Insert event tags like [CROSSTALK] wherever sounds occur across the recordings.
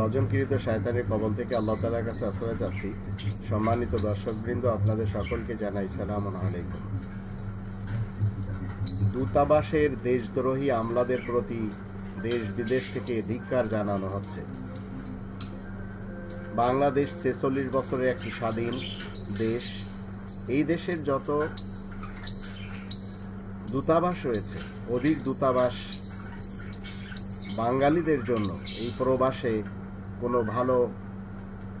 রজনকৃত শায়তানের কবল থেকে আল্লাহ তালার কাছে আশ্রয় চাচ্ছি। সম্মানিত দর্শকবৃন্দ, আপনাদের সকলকে জানাই সালাম আলাইকুম। দূতাবাসের দেশদ্রোহী আমলাদের প্রতি দেশ বিদেশ থেকে ধিক্কার জানানো হচ্ছে। বাংলাদেশ ছেচল্লিশ বছরের একটি স্বাধীন দেশ। এই দেশের যত দূতাবাস রয়েছে, অধিক দূতাবাস বাঙালিদের জন্য এই প্রবাসে কোনো ভালো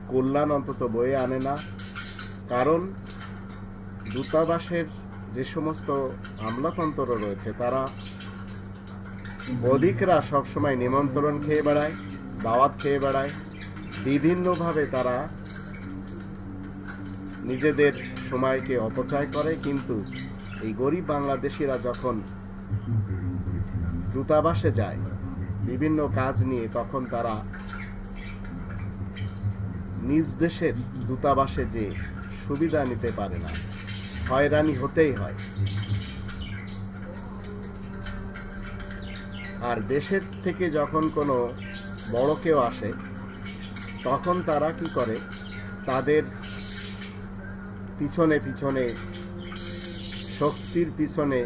কল্যাণ অন্তত বয়ে আনে না। কারণ দূতাবাসের যে সমস্ত আমলাতন্ত্র রয়েছে, তারা অধিকরা সবসময় নিমন্ত্রণ খেয়ে বেড়ায়, দাওয়াত খেয়ে বেড়ায়। বিভিন্নভাবে তারা নিজেদের সময়কে অপচয় করে, কিন্তু এই গরিব বাংলাদেশিরা যখন দূতাবাসে যায়, বিভিন্ন কাজ নিয়ে, তখন তারা নিজ দেশের দূতাবাসে যে সুবিধা নিতে পারে না, হয়রানি হতেই হয়। আর দেশের থেকে যখন কোনো বড় কেউ আসে, তখন তারা কি করে? তাদের পিছনে পিছনে, শক্তির পিছনে,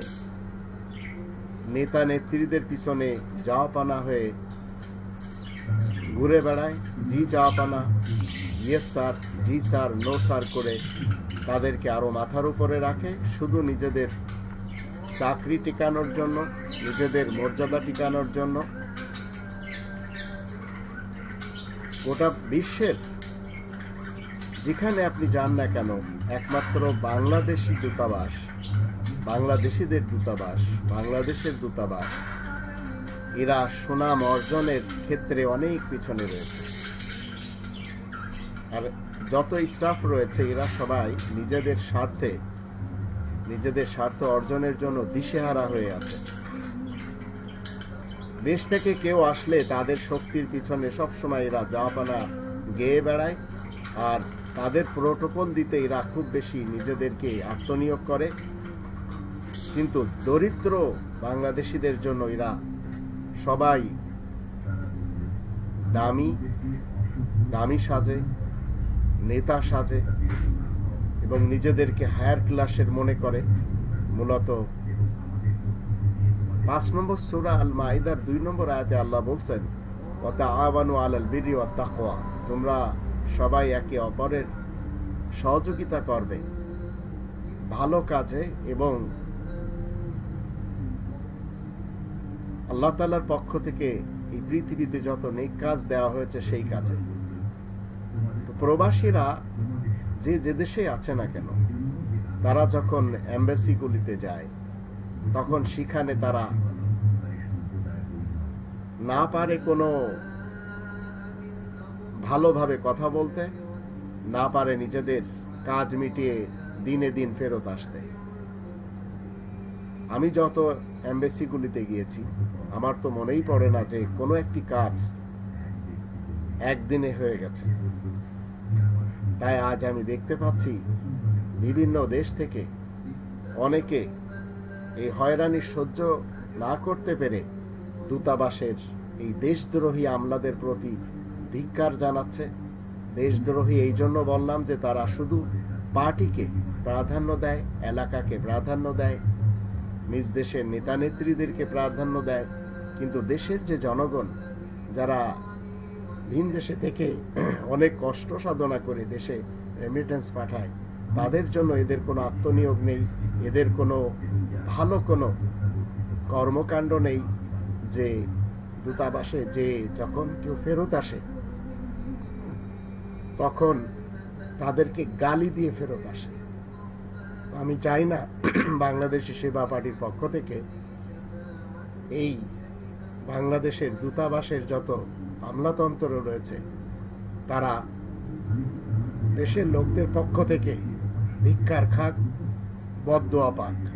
নেতা নেত্রীদের পিছনে যাওয়া পানা হয়ে ঘুরে বেড়ায়, জি যাওয়া পানা ইয়েস স্যার, জি স্যার, নো স্যার করে তাদেরকে আরও মাথার উপরে রাখে। শুধু নিজেদের চাকরি টিকানোর জন্য, নিজেদের মর্যাদা টিকানোর জন্য। গোটা বিশ্বের যেখানে আপনি যান না কেন, একমাত্র বাংলাদেশি দূতাবাস, বাংলাদেশিদের দূতাবাস, বাংলাদেশের দূতাবাস, এরা সুনাম অর্জনের ক্ষেত্রে অনেক পিছনে রয়েছে। আর যত স্টাফ রয়েছে, এরা সবাই নিজেদের স্বার্থে, নিজেদের স্বার্থ অর্জনের জন্য দিশেহারা হয়ে আছে। দেশ থেকে কেউ আসলে তাদের শক্তির পিছনে সবসময় এরা জাপানা গেয়ে বেড়ায়, আর তাদের প্রোটোকল দিতে এরা খুব বেশি নিজেদেরকে আত্মনিয়োগ করে। কিন্তু দরিদ্র বাংলাদেশিদের জন্য এরা সবাই দামি দামি সাজে। নেতা সাজে এবং নিজেদেরকে হায়ার ক্লাসের মনে করে, মূলত পাঁচ নম্বর সুরা আল মাইদার দুই নম্বর আয়াতে আল্লাহ বলছেন ওতা আবানু আলাল বিরি ও তাকওয়া তোমরা সবাই একে অপরের সহযোগিতা করবে, ভালো কাজে এবং আল্লাহ তালার পক্ষ থেকে এই পৃথিবীতে যত নেক কাজ দেওয়া হয়েছে সেই কাজে। প্রবাসীরা যে যে দেশে আছে না কেন, তারা যখন এম্বাসিগুলিতে যায়, তখন সেখানে তারা না পারে কোনো ভালোভাবে কথা বলতে, না পারে নিজেদের কাজ মিটিয়ে দিনে দিন ফেরত আসতে। আমি যত এম্বাসিগুলিতে গিয়েছি, আমার তো মনেই পড়ে না যে কোনো একটি কাজ একদিনে হয়ে গেছে। তাই আজ আমি দেখতে পাচ্ছি বিভিন্ন দেশ থেকে অনেকে এই হয়রানি সহ্য না করতে পেরে দূতাবাসের এই দেশদ্রোহী আমলাদের প্রতি ধিক্কার জানাচ্ছে। দেশদ্রোহী এই জন্য বললাম যে তারা শুধু পার্টিকে প্রাধান্য দেয়, এলাকাকে প্রাধান্য দেয়, নিজ দেশের নেতা নেত্রীদেরকে প্রাধান্য দেয়, কিন্তু দেশের যে জনগণ, যারা ভিন দেশে থেকে অনেক কষ্ট সাধনা করে দেশে রেমিটেন্স পাঠায়। তাদের জন্য এদের কোনো আত্মনিয়োগ নেই, এদের কোনো ভালো কোনো কর্মকাণ্ড নেই যে দূতাবাসে যে যখন কেউ ফেরত আসে, তখন তাদেরকে গালি দিয়ে ফেরত আসে। আমি চাই না [CLEARS THROAT] বাংলাদেশি সেবা পার্টির পক্ষ থেকে এই বাংলাদেশের দূতাবাসের যত আমলাতন্ত্র রয়েছে। তারা দেশের লোকদের পক্ষ থেকে ধিক্ষার খাক বদোয়া পাক।